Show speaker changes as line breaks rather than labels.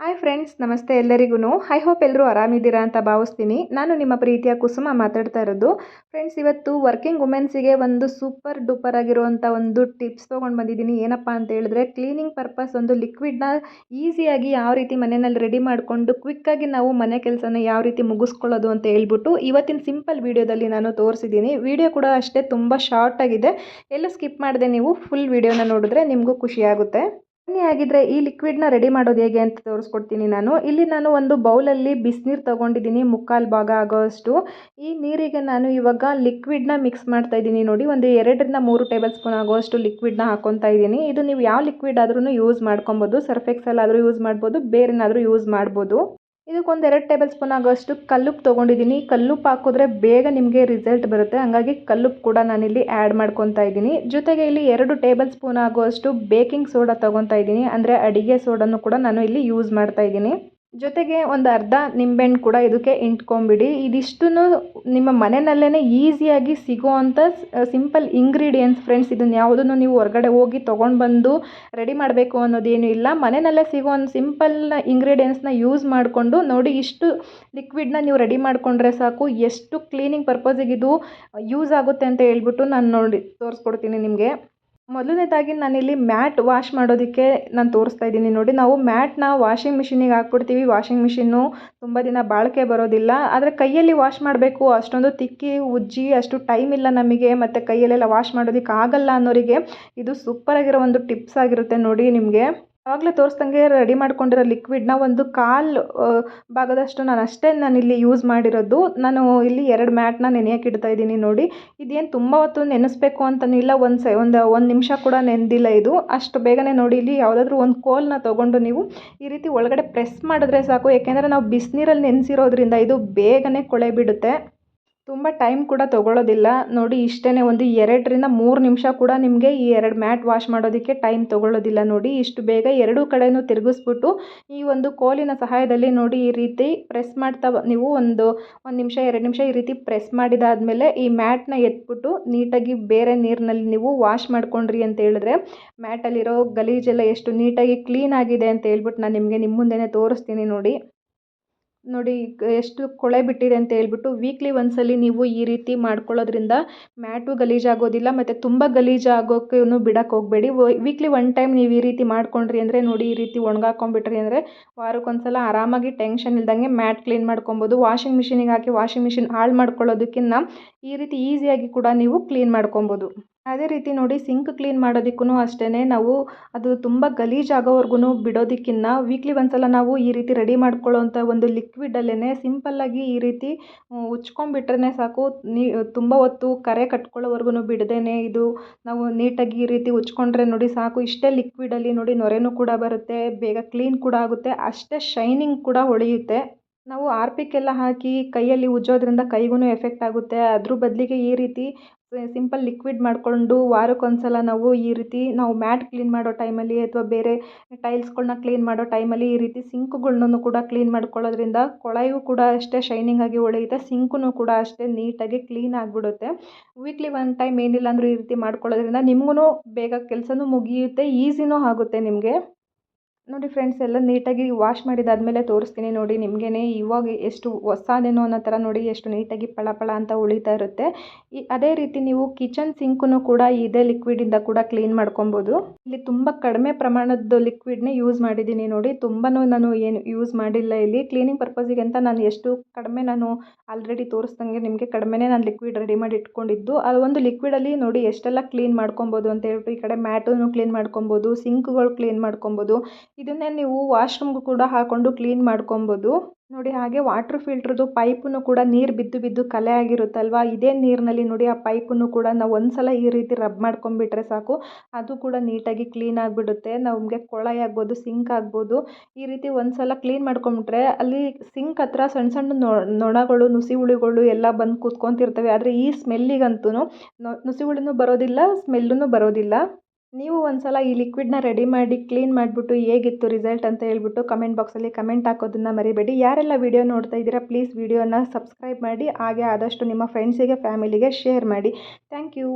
Hi friends ನಮಸ್ತೆ ಎಲ್ಲರಿಗೂ I hope ಎಲ್ಲರೂ ಆರಾಮಿದ್ದೀರಾ ಅಂತ ಭಾವಿಸ್ತೀನಿ. ನಾನು ನಿಮ್ಮ ಪ್ರೀತಿಯ ಕುಸುಮ ಮಾತಾಡ್ತಾ ಇರೋದು. ಫ್ರೆಂಡ್ಸ್ ಇವತ್ತು ವರ್ಕಿಂಗ್ ವುಮೆನ್ಸಿಗೆ ಒಂದು ಸೂಪರ್ ಡೂಪರ್ ಆಗಿರುವಂಥ ಒಂದು ಟಿಪ್ಸ್ ತೊಗೊಂಡು ಬಂದಿದ್ದೀನಿ. ಏನಪ್ಪ ಅಂತ ಹೇಳಿದ್ರೆ ಕ್ಲೀನಿಂಗ್ ಪರ್ಪಸ್ ಒಂದು ಲಿಕ್ವಿಡ್ನ ಈಸಿಯಾಗಿ ಯಾವ ರೀತಿ ಮನೆಯಲ್ಲಿ ರೆಡಿ ಮಾಡಿಕೊಂಡು ಕ್ವಿಕ್ಕಾಗಿ ನಾವು ಮನೆ ಕೆಲಸನ ಯಾವ ರೀತಿ ಮುಗಿಸ್ಕೊಳ್ಳೋದು ಅಂತ ಹೇಳ್ಬಿಟ್ಟು ಇವತ್ತಿನ ಸಿಂಪಲ್ ವೀಡಿಯೋದಲ್ಲಿ ನಾನು ತೋರಿಸಿದ್ದೀನಿ. ವಿಡಿಯೋ ಕೂಡ ಅಷ್ಟೇ ತುಂಬ ಶಾರ್ಟ್ ಆಗಿದೆ. ಎಲ್ಲೂ ಸ್ಕಿಪ್ ಮಾಡಿದೆ ನೀವು ಫುಲ್ ವೀಡಿಯೋನ ನೋಡಿದ್ರೆ ನಿಮಗೂ ಖುಷಿಯಾಗುತ್ತೆ ಆಗಿದ್ರೆ ಈ ಲಿಕ್ವಿಡ್ನ ರೆಡಿ ಮಾಡೋದು ಹೇಗೆ ಅಂತ ತೋರಿಸ್ಕೊಡ್ತೀನಿ ನಾನು. ಇಲ್ಲಿ ನಾನು ಒಂದು ಬೌಲಲ್ಲಿ ಬಿಸಿನೀರು ತೊಗೊಂಡಿದ್ದೀನಿ, ಮುಕ್ಕಾಲು ಭಾಗ ಆಗೋಷ್ಟು ಈ ನೀರಿಗೆ ನಾನು ಇವಾಗ ಲಿಕ್ವಿಡ್ನ ಮಿಕ್ಸ್ ಮಾಡ್ತಾ ಇದ್ದೀನಿ ನೋಡಿ, ಒಂದು ಎರಡರಿಂದ ಮೂರು ಟೇಬಲ್ ಸ್ಪೂನ್ ಆಗೋಷ್ಟು ಲಿಕ್ವಿಡ್ನ ಹಾಕೊತಾ ಇದ್ದೀನಿ. ಇದು ನೀವು ಯಾವ ಲಿಕ್ವಿಡ್ ಆದ್ರೂ ಯೂಸ್ ಮಾಡ್ಕೊಬೋದು ಸರ್ಫೆಕ್ಸಲ್ ಆದರೂ ಯೂಸ್ ಮಾಡ್ಬೋದು, ಬೇರೆನಾದರೂ ಯೂಸ್ ಮಾಡ್ಬೋದು. ಇದಕ್ಕೊಂದು ಎರಡು ಟೇಬಲ್ ಸ್ಪೂನ್ ಆಗೋಷ್ಟು ಕಲ್ಲುಪ್ಪು ತೊಗೊಂಡಿದ್ದೀನಿ. ಕಲ್ಲುಪ್ಪು ಹಾಕಿದ್ರೆ ಬೇಗ ನಿಮಗೆ ರಿಸಲ್ಟ್ ಬರುತ್ತೆ. ಹಾಗಾಗಿ ಕಲ್ಲುಪ್ಪು ಕೂಡ ನಾನಿಲ್ಲಿ ಆ್ಯಡ್ ಮಾಡ್ಕೊತಾ ಇದ್ದೀನಿ. ಜೊತೆಗೆ ಇಲ್ಲಿ ಎರಡು ಟೇಬಲ್ ಸ್ಪೂನ್ ಆಗುವಷ್ಟು ಬೇಕಿಂಗ್ ಸೋಡಾ ತೊಗೊತಾ ಇದ್ದೀನಿ. ಅಂದರೆ ಅಡಿಗೆ ಸೋಡಾನು ಕೂಡ ನಾನು ಇಲ್ಲಿ ಯೂಸ್ ಮಾಡ್ತಾ ಇದ್ದೀನಿ. ಜೊತೆಗೆ ಒಂದು ಅರ್ಧ ನಿಂಬೆಹಣ್ಣು ಕೂಡ ಇದಕ್ಕೆ ಇಂಟ್ಕೊಂಬಿಡಿ. ಇದಿಷ್ಟನ್ನು ನಿಮ್ಮ ಮನೆಯಲ್ಲೇ ಈಸಿಯಾಗಿ ಸಿಗೋವಂಥ ಸಿಂಪಲ್ ಇಂಗ್ರೀಡಿಯೆಂಟ್ಸ್ ಫ್ರೆಂಡ್ಸ್ ಇದನ್ನು ಯಾವುದನ್ನು ನೀವು ಹೊರಗಡೆ ಹೋಗಿ ತೊಗೊಂಡು ಬಂದು ರೆಡಿ ಮಾಡಬೇಕು ಅನ್ನೋದೇನು ಇಲ್ಲ. ಮನೆಯಲ್ಲೇ ಸಿಗೋ ಒಂದು ಸಿಂಪಲ್ನ ಇಂಗ್ರೀಡಿಯೆಂಟ್ಸ್ನ ಯೂಸ್ ಮಾಡಿಕೊಂಡು ನೋಡಿ ಇಷ್ಟು ಲಿಕ್ವಿಡ್ನ ನೀವು ರೆಡಿ ಮಾಡಿಕೊಂಡ್ರೆ ಸಾಕು. ಎಷ್ಟು ಕ್ಲೀನಿಂಗ್ ಪರ್ಪಸಿಗೆ ಇದು ಯೂಸ್ ಆಗುತ್ತೆ ಅಂತ ಹೇಳ್ಬಿಟ್ಟು ನಾನು ನೋಡಿ ತೋರಿಸ್ಕೊಡ್ತೀನಿ ನಿಮಗೆ. ಮೊದಲನೇದಾಗಿ ನಾನಿಲ್ಲಿ ಮ್ಯಾಟ್ ವಾಶ್ ಮಾಡೋದಕ್ಕೆ ನಾನು ತೋರಿಸ್ತಾ ಇದ್ದೀನಿ. ನೋಡಿ, ನಾವು ಮ್ಯಾಟ್ನ ವಾಷಿಂಗ್ ಮಿಷಿನಿಗೆ ಹಾಕ್ಬಿಡ್ತೀವಿ. ವಾಷಿಂಗ್ ಮಿಷಿನ್ನು ತುಂಬ ದಿನ ಬಾಳಿಕೆ ಬರೋದಿಲ್ಲ. ಆದರೆ ಕೈಯಲ್ಲಿ ವಾಶ್ ಮಾಡಬೇಕು. ಅಷ್ಟೊಂದು ತಿಕ್ಕಿ, ಉಜ್ಜಿ, ಅಷ್ಟು ಟೈಮ್ ಇಲ್ಲ ನಮಗೆ. ಮತ್ತು ಕೈಯಲ್ಲೆಲ್ಲ ವಾಶ್ ಮಾಡೋದಕ್ಕೆ ಆಗಲ್ಲ ಅನ್ನೋರಿಗೆ ಇದು ಸೂಪರಾಗಿರೋ ಒಂದು ಟಿಪ್ಸ್ ಆಗಿರುತ್ತೆ ನೋಡಿ ನಿಮಗೆ. ಆವಾಗಲೇ ತೋರಿಸ್ದಂಗೆ ರೆಡಿ ಮಾಡ್ಕೊಂಡಿರೋ ಲಿಕ್ವಿಡ್ನ ಒಂದು ಕಾಲು ಭಾಗದಷ್ಟು ನಾನು ಅಷ್ಟೇ ನಾನು ಇಲ್ಲಿ ಯೂಸ್ ಮಾಡಿರೋದು. ನಾನು ಇಲ್ಲಿ ಎರಡು ಮ್ಯಾಟ್ನ ನೆನೆಯೋಕೆ ಇಡ್ತಾ ಇದ್ದೀನಿ ನೋಡಿ. ಇದೇನು ತುಂಬ ಹೊತ್ತು ನೆನೆಸ್ಬೇಕು ಅಂತನಿಲ್ಲ ಒಂದು ಸೆ, ಒಂದು ಒಂದು ನಿಮಿಷ ಕೂಡ ನೆನೆದಿಲ್ಲ ಇದು. ಅಷ್ಟು ಬೇಗನೆ ನೋಡಿ ಇಲ್ಲಿ ಯಾವುದಾದ್ರೂ ಒಂದು ಕೋಲ್ನ ತೊಗೊಂಡು ನೀವು ಈ ರೀತಿ ಒಳಗಡೆ ಪ್ರೆಸ್ ಮಾಡಿದ್ರೆ ಸಾಕು. ಏಕೆಂದರೆ ನಾವು ಬಿಸಿನೀರಲ್ಲಿ ನೆನೆಸಿರೋದ್ರಿಂದ ಇದು ಬೇಗನೆ ಕೊಳೆ ಬಿಡುತ್ತೆ. ತುಂಬ ಟೈಮ್ ಕೂಡ ತೊಗೊಳ್ಳೋದಿಲ್ಲ ನೋಡಿ ಇಷ್ಟೇ ಒಂದು ಎರಡರಿಂದ ಮೂರು ನಿಮಿಷ ಕೂಡ ನಿಮಗೆ ಈ ಎರಡು ಮ್ಯಾಟ್ ವಾಶ್ ಮಾಡೋದಕ್ಕೆ ಟೈಮ್ ತೊಗೊಳ್ಳೋದಿಲ್ಲ ನೋಡಿ, ಇಷ್ಟು ಬೇಗ ಎರಡೂ ಕಡೆಯೂ ತಿರುಗಿಸ್ಬಿಟ್ಟು ಈ ಒಂದು ಕೋಲಿನ ಸಹಾಯದಲ್ಲಿ ನೋಡಿ ಈ ರೀತಿ ಪ್ರೆಸ್ ಮಾಡ್ತಾ ನೀವು ಒಂದು ಒಂದು ನಿಮಿಷ, ಎರಡು ನಿಮಿಷ ಈ ರೀತಿ ಪ್ರೆಸ್ ಮಾಡಿದಾದಮೇಲೆ ಈ ಮ್ಯಾಟ್ನ ಎತ್ಬಿಟ್ಟು ನೀಟಾಗಿ ಬೇರೆ ನೀರಿನಲ್ಲಿ ನೀವು ವಾಶ್ ಮಾಡ್ಕೊಂಡ್ರಿ ಅಂತ ಹೇಳಿದ್ರೆ, ಮ್ಯಾಟಲ್ಲಿರೋ ಗಲೀಜೆಲ್ಲ ಎಷ್ಟು ನೀಟಾಗಿ ಕ್ಲೀನ್ ಆಗಿದೆ ಅಂತ ಹೇಳ್ಬಿಟ್ಟು ನಾನು ನಿಮಗೆ ನಿಮ್ಮ ಮುಂದೆನೇ ತೋರಿಸ್ತೀನಿ ನೋಡಿ. ನೋಡಿ, ಎಷ್ಟು ಕೊಳೆ ಬಿಟ್ಟಿದೆ ಅಂತ ಹೇಳ್ಬಿಟ್ಟು ವೀಕ್ಲಿ ಒಂದ್ಸಲ ನೀವು ಈ ರೀತಿ ಮಾಡ್ಕೊಳ್ಳೋದ್ರಿಂದ ಮ್ಯಾಟು ಗಲೀಜಾಗೋದಿಲ್ಲ ಮತ್ತು ತುಂಬ ಗಲೀಜಾಗೋಕ್ಕೂ ಬಿಡಕ್ಕೆ ಹೋಗಬೇಡಿ. ವೀಕ್ಲಿ ಒನ್ ಟೈಮ್ ನೀವು ಈ ರೀತಿ ಮಾಡ್ಕೊಂಡ್ರಿ ಅಂದರೆ ನೋಡಿ, ಈ ರೀತಿ ಒಣಗಾಕೊಂಬಿಟ್ರಿ ಅಂದರೆ ವಾರಕ್ಕೊಂದ್ಸಲ ಆರಾಮಾಗಿ ಟೆನ್ಷನ್ ಇಲ್ದಂಗೆ ಮ್ಯಾಟ್ ಕ್ಲೀನ್ ಮಾಡ್ಕೊಬೋದು. ವಾಷಿಂಗ್ ಮಿಷಿನಿಗೆ ಹಾಕಿ ವಾಷಿಂಗ್ ಮಿಷಿನ್ ಹಾಳು ಮಾಡ್ಕೊಳ್ಳೋದಕ್ಕಿಂತ ಈ ರೀತಿ ಈಸಿಯಾಗಿ ಕೂಡ ನೀವು ಕ್ಲೀನ್ ಮಾಡ್ಕೊಬೋದು. ಅದೇ ರೀತಿ ನೋಡಿ ಸಿಂಕ್ ಕ್ಲೀನ್ ಮಾಡೋದಕ್ಕೂ ಅಷ್ಟೇ ನಾವು ಅದು ತುಂಬ ಗಲೀಜಾಗೋವರೆಗೂ ಬಿಡೋದಕ್ಕಿನ್ನ ವೀಕ್ಲಿ ಒಂದ್ಸಲ ನಾವು ಈ ರೀತಿ ರೆಡಿ ಮಾಡ್ಕೊಳ್ಳೋವಂಥ ಒಂದು ಲಿಕ್ವಿಡಲ್ಲೇ ಸಿಂಪಲ್ಲಾಗಿ ಈ ರೀತಿ ಉಜ್ಕೊಂಡ್ಬಿಟ್ರೆ ಸಾಕು. ನೀ, ತುಂಬ ಹೊತ್ತು ಕರೆ ಕಟ್ಕೊಳ್ಳೋವರೆಗೂ ಬಿಡದೇ ಇದು ನಾವು ನೀಟಾಗಿ ಈ ರೀತಿ ಉಚ್ಕೊಂಡ್ರೆ ನೋಡಿ ಸಾಕು. ಇಷ್ಟೇ ಲಿಕ್ವಿಡಲ್ಲಿ ನೋಡಿ ನೊರೆನೂ ಕೂಡ ಬರುತ್ತೆ, ಬೇಗ ಕ್ಲೀನ್ ಕೂಡ ಆಗುತ್ತೆ, ಅಷ್ಟೇ ಶೈನಿಂಗ್ ಕೂಡ ಹೊಳೆಯುತ್ತೆ. ನಾವು ಆರ್ಪಿಕ್ಕೆಲ್ಲ ಹಾಕಿ ಕೈಯಲ್ಲಿ ಉಜ್ಜೋದ್ರಿಂದ ಕೈಗೂ ಎಫೆಕ್ಟ್ ಆಗುತ್ತೆ. ಅದ್ರ ಬದಲಿಗೆ ಈ ರೀತಿ ಸಿಂಪಲ್ ಲಿಕ್ವಿಡ್ ಮಾಡಿಕೊಂಡು ವಾರಕ್ಕೊಂದ್ಸಲ ನಾವು ಈ ರೀತಿ ನಾವು ಮ್ಯಾಟ್ ಕ್ಲೀನ್ ಮಾಡೋ ಟೈಮಲ್ಲಿ ಅಥವಾ ಬೇರೆ ಟೈಲ್ಸ್ಗಳನ್ನ ಕ್ಲೀನ್ ಮಾಡೋ ಟೈಮಲ್ಲಿ ಈ ರೀತಿ ಸಿಂಕ್ಗಳ್ನೂ ಕೂಡ ಕ್ಲೀನ್ ಮಾಡ್ಕೊಳ್ಳೋದ್ರಿಂದ ಕೊಳೆಯೂ ಕೂಡ ಅಷ್ಟೇ ಶೈನಿಂಗ್ ಆಗಿ ಹೊಳೆಯುತ್ತೆ. ಸಿಂಕೂ ಕೂಡ ಅಷ್ಟೇ ನೀಟಾಗಿ ಕ್ಲೀನ್ ಆಗಿಬಿಡುತ್ತೆ. ವೀಕ್ಲಿ ಒನ್ ಟೈಮ್ ಏನಿಲ್ಲ ಅಂದರೂ ಈ ರೀತಿ ಮಾಡ್ಕೊಳ್ಳೋದ್ರಿಂದ ನಿಮಗೂ ಬೇಗ ಕೆಲಸನೂ ಮುಗಿಯುತ್ತೆ, ಈಸಿನೂ ಆಗುತ್ತೆ ನಿಮಗೆ. ನೋಡಿ ಫ್ರೆಂಡ್ಸ್ ಎಲ್ಲ ನೀಟಾಗಿ ವಾಶ್ ಮಾಡಿದಾದಮೇಲೆ ತೋರಿಸ್ತೀನಿ ನೋಡಿ ನಿಮಗೇ ಇವಾಗ ಎಷ್ಟು ಹೊಸದೇನೋ ಅನ್ನೋ ಥರ ನೋಡಿ ಎಷ್ಟು ನೀಟಾಗಿ ಪಳ ಪಳ ಅಂತ ಉಳಿತಾ ಇರುತ್ತೆ. ಈ ಅದೇ ರೀತಿ ನೀವು ಕಿಚನ್ ಸಿಂಕನ್ನು ಕೂಡ ಇದೇ ಲಿಕ್ವಿಡಿಂದ ಕೂಡ ಕ್ಲೀನ್ ಮಾಡ್ಕೊಬೋದು. ಇಲ್ಲಿ ತುಂಬ ಕಡಿಮೆ ಪ್ರಮಾಣದ ಲಿಕ್ವಿಡ್ನೇ ಯೂಸ್ ಮಾಡಿದ್ದೀನಿ ನೋಡಿ. ತುಂಬಾ ನಾನು ಏನು ಯೂಸ್ ಮಾಡಿಲ್ಲ ಇಲ್ಲಿ. ಕ್ಲೀನಿಂಗ್ ಪರ್ಪಸಿಗೆ ಅಂತ ನಾನು ಎಷ್ಟು ಕಡಿಮೆ ನಾನು ಆಲ್ರೆಡಿ ತೋರಿಸ್ದಂಗೆ ನಿಮಗೆ ಕಡಿಮೆನೇ ನಾನು ಲಿಕ್ವಿಡ್ ರೆಡಿ ಮಾಡಿ ಇಟ್ಕೊಂಡಿದ್ದು. ಆ ಒಂದು ಲಿಕ್ವಿಡಲ್ಲಿ ನೋಡಿ ಎಷ್ಟೆಲ್ಲ ಕ್ಲೀನ್ ಮಾಡ್ಕೊಬೋದು ಅಂತ ಹೇಳ್ಬಿಟ್ಟು ಈ ಕಡೆ ಮ್ಯಾಟನ್ನು ಕ್ಲೀನ್ ಮಾಡ್ಕೊಬೋದು ಸಿಂಕ್ಗಳು ಕ್ಲೀನ್ ಮಾಡ್ಕೊಬೋದು. ಇದನ್ನೇ ನೀವು ವಾಶ್ರೂಮ್ಗೂ ಕೂಡ ಹಾಕ್ಕೊಂಡು ಕ್ಲೀನ್ ಮಾಡ್ಕೊಬೋದು. ನೋಡಿ ಹಾಗೆ ವಾಟ್ರ್ ಫಿಲ್ಟ್ರದ್ದು ಪೈಪನ್ನು ಕೂಡ ನೀರು ಬಿದ್ದು ಬಿದ್ದು ಕಲೆ ಆಗಿರುತ್ತಲ್ವಾ? ಇದೇ ನೀರಿನಲ್ಲಿ ನೋಡಿ ಆ ಪೈಪನ್ನು ಕೂಡ ನಾವು ಒಂದು ಸಲ ಈ ರೀತಿ ರಬ್ ಮಾಡ್ಕೊಂಬಿಟ್ರೆ ಸಾಕು. ಅದು ಕೂಡ ನೀಟಾಗಿ ಕ್ಲೀನ್ ಆಗಿಬಿಡುತ್ತೆ. ನಮಗೆ ಕೊಳಾಯಿ ಆಗ್ಬೋದು ಸಿಂಕ್ ಆಗ್ಬೋದು. ಈ ರೀತಿ ಒಂದು ಸಲ ಕ್ಲೀನ್ ಮಾಡ್ಕೊಂಬಿಟ್ರೆ ಅಲ್ಲಿ ಸಿಂಕ್ ಹತ್ರ ಸಣ್ಣ ಸಣ್ಣ ನೊಣಗಳು, ನುಸಿ ಹುಳುಗಳು ಎಲ್ಲ ಬಂದು ಕೂತ್ಕೊತಿರ್ತವೆ. ಆದರೆ ಈ ಸ್ಮೆಲ್ಲಿಗಂತೂ ನುಸಿ ಹುಳಿನೂ ಬರೋದಿಲ್ಲ ಸ್ಮೆಲ್ಲೂ ಬರೋದಿಲ್ಲ. ನೀವು ಒಂದು ಸಲ ಈ ಲಿಕ್ವಿಡ್ನ ರೆಡಿ ಮಾಡಿ ಕ್ಲೀನ್ ಮಾಡಿಬಿಟ್ಟು ಹೇಗಿತ್ತು ರಿಸಲ್ಟ್ ಅಂತ ಹೇಳ್ಬಿಟ್ಟು ಕಮೆಂಟ್ ಬಾಕ್ಸಲ್ಲಿ ಕಮೆಂಟ್ ಹಾಕೋದನ್ನು ಮರಿಬೇಡಿ. ಯಾರೆಲ್ಲ ವೀಡಿಯೋ ನೋಡ್ತಾ ಇದ್ದೀರಾ ಪ್ಲೀಸ್ ವೀಡಿಯೋನ ಸಬ್ಸ್ಕ್ರೈಬ್ ಮಾಡಿ, ಹಾಗೆ ಆದಷ್ಟು ನಿಮ್ಮ ಫ್ರೆಂಡ್ಸಿಗೆ ಫ್ಯಾಮಿಲಿಗೆ ಶೇರ್ ಮಾಡಿ. Thank you